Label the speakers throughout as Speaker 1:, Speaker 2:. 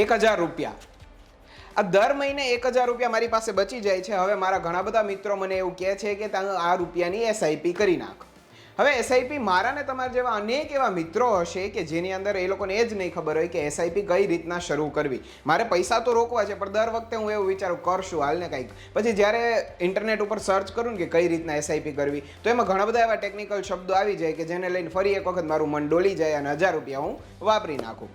Speaker 1: એક હજાર રૂપિયા. આ દર મહિને એક હજાર રૂપિયા મારી પાસે બચી જાય છે. હવે મારા ઘણા બધા મિત્રો મને એવું કહે છે કે તમે આ રૂપિયાની એસઆઈપી કરી નાખ. હવે એસઆઈપી મારા ને તમારા જેવા અનેક એવા મિત્રો હશે કે જેની અંદર એ લોકોને એ જ નહીં ખબર હોય કે એસઆઈપી કઈ રીતના શરૂ કરવી. મારે પૈસા તો રોકવા છે, પણ દર વખતે હું એવું વિચારું, કરશું હાલને કંઈક. પછી જ્યારે ઇન્ટરનેટ ઉપર સર્ચ કરું ને કે કઈ રીતના એસઆઈપી કરવી, તો એમાં ઘણા બધા એવા ટેકનિકલ શબ્દો આવી જાય કે જેને લઈને ફરી એક વખત મારું મન ડોલી જાય અને હજાર રૂપિયા હું વાપરી નાખું.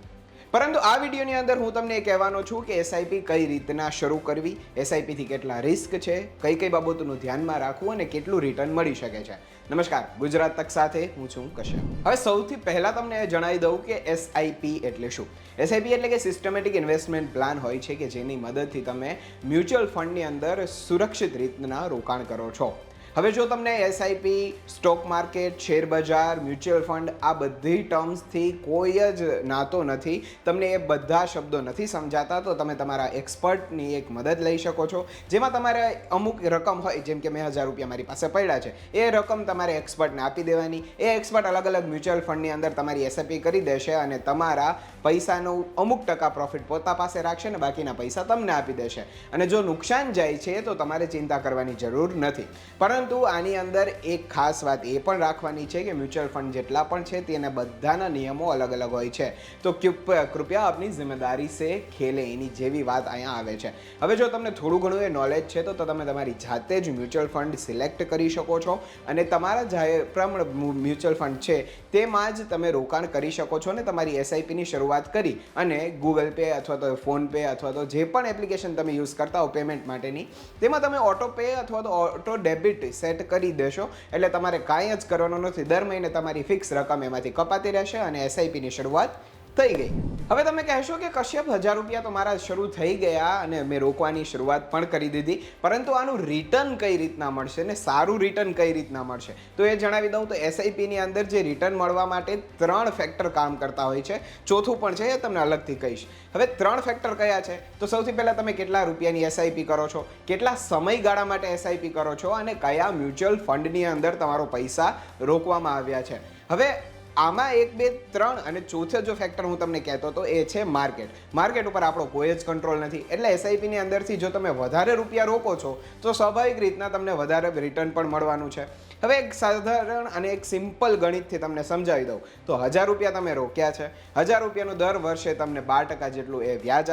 Speaker 1: પરંતુ આ વિડીયોની અંદર હું તમને એ કહેવાનો છું કે એસઆઈપી કઈ રીતના શરૂ કરવી એસઆઈપીથી કેટલા રિસ્ક છે, કઈ કઈ બાબતોનું ધ્યાનમાં રાખવું અને કેટલું રિટર્ન મળી શકે છે. નમસ્કાર, ગુજરાત તક સાથે હું છું કશ્યપ. હવે સૌથી પહેલાં તમને જણાવી દઉં કે એસઆઈપી એટલે શું? એસઆઈપી એટલે કે સિસ્ટમેટિક ઇન્વેસ્ટમેન્ટ પ્લાન હોય છે કે જેની મદદથી તમે મ્યુચ્યુઅલ ફંડની અંદર સુરક્ષિત રીતના રોકાણ કરો છો. હવે જો તમને એસઆઈપી સ્ટોક માર્કેટ શેર બજાર મ્યુચ્યુઅલ ફંડ આ બધી ટર્મ્સથી કોઈ જ નાતો નથી, તમને એ બધા શબ્દો નથી સમજાતા, તો તમે તમારા એક્સપર્ટની એક મદદ લઈ શકો છો. જેમાં તમારે અમુક રકમ હોય, જેમ કે મેં હજાર રૂપિયા મારી પાસે પડ્યા છે, એ રકમ તમારે એક્સપર્ટને આપી દેવાની. એ એક્સપર્ટ અલગ અલગ મ્યુચ્યુઅલ ફંડની અંદર તમારી એસઆઈપી કરી દેશે અને તમારા પૈસાનું અમુક ટકા પ્રોફિટ પોતા પાસે રાખશે ને બાકીના પૈસા તમને આપી દેશે. અને જો નુકસાન જાય છે, તો તમારે ચિંતા કરવાની જરૂર નથી. પરંતુ આની અંદર એક ખાસ વાત એ પણ રાખવાની છે કે મ્યુચ્યુઅલ ફંડ જેટલા પણ છે તેના બધાના નિયમો અલગ અલગ હોય છે. તો કૃપ- કૃપયા આપની જિમ્મેદારી સે ખેલે એની જેવી વાત અહીંયા આવે છે. હવે જો તમને થોડું ઘણું એ નોલેજ છે તો તમે તમારી જાતે જ મ્યુચ્યુઅલ ફંડ સિલેક્ટ કરી શકો છો અને તમારા જાહેર પ્રમાણ મ્યુચ્યુઅલ ફંડ છે તેમાં જ તમે રોકાણ કરી શકો છો અને તમારી એસઆઈપીની શરૂઆત કરી અને ગૂગલ પે અથવા તો ફોનપે અથવા તો જે પણ એપ્લિકેશન તમે યુઝ કરતા હો પેમેન્ટ માટેની, તેમાં તમે ઓટો પે અથવા તો ઓટો ડેબિટ સેટ કરી દેશો. એટલે તમારે કાંઈ જ કરવાનું નથી. દર મહિને તમારી ફિક્સ રકમ એમાંથી કપાતી રહેશે અને એસઆઈપીની શરૂઆત થઈ ગઈ. હવે તમે કહેશો કે કશ્યપ હજાર રૂપિયા તો મારા શરૂ થઈ ગયા અને મેં રોકવાની શરૂઆત પણ કરી દીધી, પરંતુ આનું રિટર્ન કઈ રીતના મળશે ને સારું રિટર્ન કઈ રીતના મળશે? તો એ જણાવી દઉં તો એસઆઈપીની અંદર જે રિટર્ન મળવા માટે ત્રણ ફેક્ટર કામ કરતા હોય છે. ચોથું પણ છે એ તમને અલગથી કહીશ. હવે ત્રણ ફેક્ટર કયા છે? તો સૌથી પહેલાં તમે કેટલા રૂપિયાની એસઆઈપી કરો છો? કેટલા સમયગાળા માટે એસઆઈપી કરો છો? અને કયા મ્યુચ્યુઅલ ફંડની અંદર તમારો પૈસા રોકવામાં આવ્યા છે? હવે આમાં એક, બે, ત્રણ અને ચોથો જો ફેક્ટર હું તમને કહેતો હતો એ છે માર્કેટ માર્કેટ ઉપર આપણો કોઈ જ કંટ્રોલ નથી. એટલે એસઆઈપીની અંદરથી જો તમે વધારે રૂપિયા રોકો છો, તો સ્વાભાવિક રીતના તમને વધારે રિટર્ન પણ મળવાનું છે. હવે એક સાધારણ અને એક સિમ્પલ ગણિતથી તમને સમજાવી દઉં. તો હજાર રૂપિયા તમે રોક્યા છે. હજાર રૂપિયાનું દર વર્ષે તમને બાર ટકા જેટલું એ વ્યાજ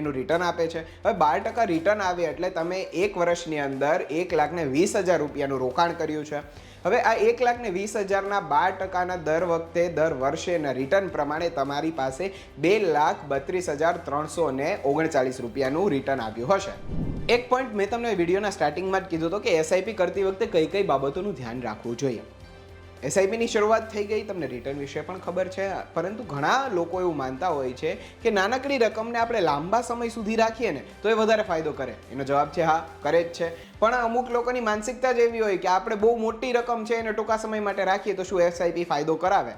Speaker 1: એનું રિટર્ન આપે છે. હવે બાર ટકા રિટર્ન આવે એટલે તમે એક વર્ષની અંદર એક લાખને વીસ હજાર રૂપિયાનું રોકાણ કર્યું છે. હવે આ એક લાખને વીસ હજારના બાર ટકાના દર વખતે, દર વર્ષેના રિટર્ન પ્રમાણે તમારી પાસે બે લાખ બત્રીસ હજાર ત્રણસો ને ઓગણચાલીસ રૂપિયાનું રિટર્ન આવ્યું હશે. એક પોઈન્ટ મેં તમને વિડીયોના સ્ટાર્ટિંગમાં જ કીધું હતો કે એસઆઈપી કરતી વખતે કઈ કઈ બાબતોનું ધ્યાન રાખવું જોઈએ. એસઆઈપીની શરૂઆત થઈ ગઈ, તમને રિટર્ન વિશે પણ ખબર છે. પરંતુ ઘણા લોકો એવું માનતા હોય છે કે નાનકડી રકમને આપણે લાંબા સમય સુધી રાખીએ ને, તો એ વધારે ફાયદો કરે. એનો જવાબ છે, હા, કરે જ છે. પણ અમુક લોકોની માનસિકતા જ એવી હોય કે આપણે બહુ મોટી રકમ છે એને ટૂંકા સમય માટે રાખીએ તો શું એસઆઈપી ફાયદો કરાવે?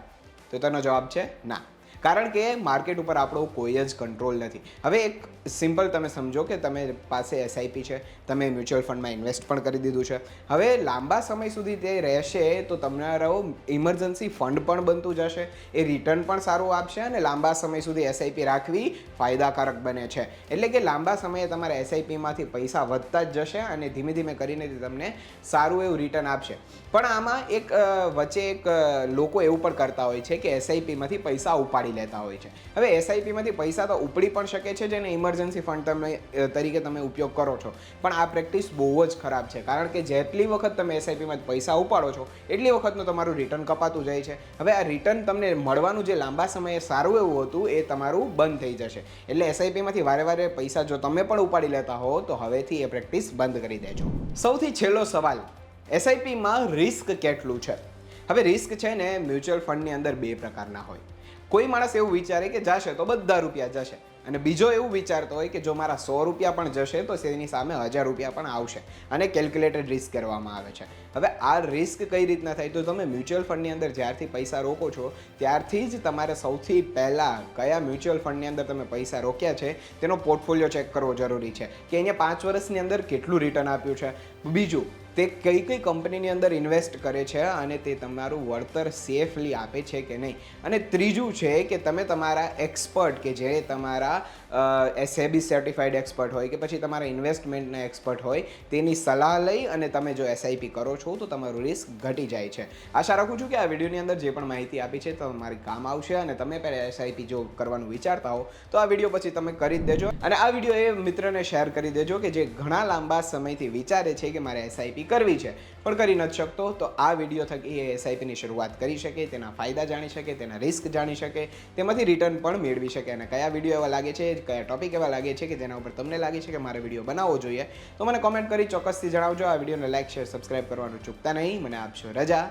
Speaker 1: તો તેનો જવાબ છે, ના. કારણ કે માર્કેટ ઉપર આપણો કોઈ જ કંટ્રોલ નથી. હવે એક સિમ્પલ તમે સમજો કે તમે પાસે એસઆઈપી છે, તમે મ્યુચ્યુઅલ ફંડમાં ઇન્વેસ્ટ પણ કરી દીધું છે. હવે લાંબા સમય સુધી તે રહેશે તો તમારો ઇમરજન્સી ફંડ પણ બનતું જશે, એ રિટર્ન પણ સારું આપશે અને લાંબા સમય સુધી એસઆઈપી રાખવી ફાયદાકારક બને છે. એટલે કે લાંબા સમયે તમારા એસઆઈપીમાંથી પૈસા વધતા જ જશે અને ધીમે ધીમે કરીને તે તમને સારું એવું રિટર્ન આપશે. પણ આમાં એક વચ્ચે એક લોકો એવું પણ કરતા હોય છે કે એસઆઈપીમાંથી પૈસા ઉપાડી લેતા હોય છે. હવે એસઆઈપીમાંથી પૈસા તો ઉપડી પણ શકે છે જેને ઇમરજન્સી ફંડ તમે તરીકે તમે ઉપયોગ કરો છો. પણ આ પ્રેક્ટિસ બહુ જ ખરાબ છે. કારણ કે જેટલી વખત તમે એસઆઈપીમાં પૈસા ઉપાડો છો, એટલી વખતનું તમારું રિટર્ન કપાતું જાય છે. હવે આ રિટર્ન તમને મળવાનું જે લાંબા સમયે સારું એવું હતું, એ તમારું બંધ થઈ જશે. એટલે એસઆઈપીમાંથી વારે વારે પૈસા જો તમે પણ ઉપાડી લેતા હો, તો હવેથી એ પ્રેક્ટિસ બંધ કરી દેજો. સૌથી છેલ્લો સવાલ એસઆઈપીમાં રિસ્ક કેટલું છે? હવે રિસ્ક છે ને મ્યુચ્યુઅલ ફંડની અંદર બે પ્રકારના હોય. કોઈ માણસ એવું વિચારે કે જશે તો બધા રૂપિયા જશે. અને બીજો એવું વિચારતો હોય કે જો મારા સો રૂપિયા પણ જશે તો તેની સામે હજાર રૂપિયા પણ આવશે. અને કેલ્ક્યુલેટેડ રિસ્ક કરવામાં આવે છે. હવે આ રિસ્ક કઈ રીતના થાય તો તમે મ્યુચ્યુઅલ ફંડની અંદર જ્યારથી પૈસા રોકો છો, ત્યારથી જ તમારે સૌથી પહેલાં કયા મ્યુચ્યુઅલ ફંડની અંદર તમે પૈસા રોક્યા છે, તેનો પોર્ટફોલિયો ચેક કરવો જરૂરી છે. કે અહીંયા પાંચ વર્ષની અંદર કેટલું રિટર્ન આપ્યું છે. બીજું તે કઈ કઈ કંપનીની અંદર ઇન્વેસ્ટ કરે છે અને તે તમારું વળતર સેફલી આપે છે કે નહીં? અને ત્રીજું છે કે તમે તમારા એક્સપર્ટ કે જે તમારા એસએબી સર્ટિફાઈડ એક્સપર્ટ હોય કે પછી તમારા ઇન્વેસ્ટમેન્ટના એક્સપર્ટ હોય, તેની સલાહ લઈ અને તમે જો એસઆઈપી કરો છો તો તમારું રિસ્ક ઘટી જાય છે. આશા રાખું છું કે આ વિડીયોની અંદર જે પણ માહિતી આપી છે તો તમારી કામ આવશે અને તમે પણ એસઆઈપી જો કરવાનું વિચારતા હો તો આ વીડિયો પછી તમે કરી જ દેજો. અને આ વીડિયો એ મિત્રને શેર કરી દેજો કે જે ઘણા લાંબા સમયથી વિચારે છે કે મારે એસઆઈપી કરવી છે. પણ કરી નથી શકતો, તો આ વીડિયો થકી એ એસઆઈપીની શરૂઆત કરી શકે, તેના ફાયદા જાણી શકે, તેના રિસ્ક જાણી શકે, તેમાંથી રિટર્ન પણ મેળવી શકે. અને કયા વીડિયો એવા લાગે છે, કયા ટોપિક એવા લાગે છે કે જેના ઉપર તમને લાગે છે કે મારે વીડિયો બનાવવો જોઈએ, તો મને કોમેન્ટ કરી ચોક્કસથી જણાવજો. આ વિડીયોને લાઇક શેર સબસ્ક્રાઇબ કરવાનું ચૂકતા નહીં. મને આપશો રજા.